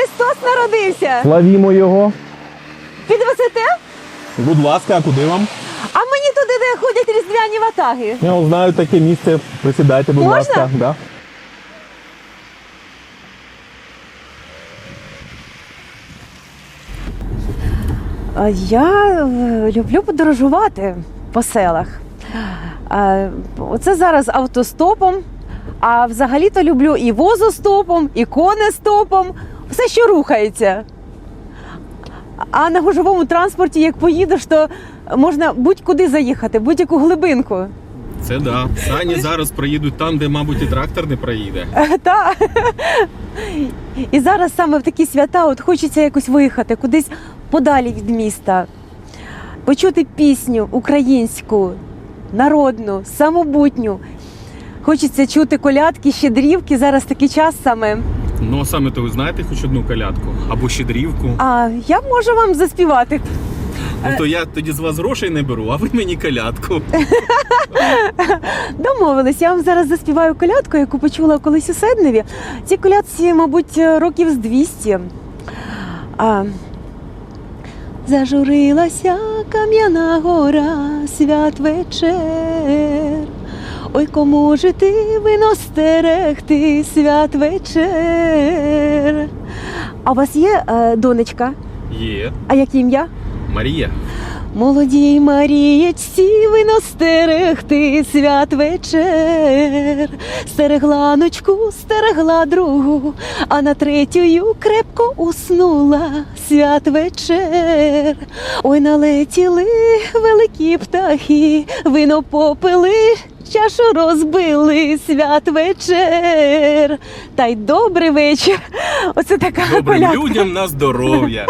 Христос народився! Славімо його. Підвезете? Будь ласка, а куди вам? А мені туди, де ходять різдвяні ватаги. Я знаю таке місце. Присідайте, будь Можна? ласка. Да. А Я е, люблю подорожувати по селах. Е, Оце зараз автостопом, а взагалі-то люблю і возостопом, і конестопом, все, що рухається. А на гужовому транспорті, як поїдеш, то можна будь-куди заїхати, будь-яку глибинку. Це да. Сані зараз проїдуть там, де, мабуть, і трактор не проїде. Е, Та. І зараз саме в такі свята от хочеться якось виїхати, кудись подалі від міста, почути пісню українську, народну, самобутню. Хочеться чути колядки, щедрівки. Зараз такий час саме. Ну а саме то ви знаєте хоч одну колядку або щедрівку. А я можу вам заспівати. Ну то я тоді з вас грошей не беру, а ви мені колядку. Домовились, я вам зараз заспіваю колядку, яку почула колись у Седневі. Ці колядці, мабуть, років з 200. А, Зажурилася кам'яна гора, святвечер. Ой, кому ж ти вино стерегти, святвечер. А у вас є е, донечка? Є. А як ім'я? Марія. Молодій Марієчці вино стерегти святвечер. Стерегла ночку, стерегла другу, а на третю крепко уснула святвечер. Ой, налетіли великі птахи, вино попили. Чашу розбили святвечер. Та й добрий вечір. Оце така Добрим колядка. людям на здоров'я.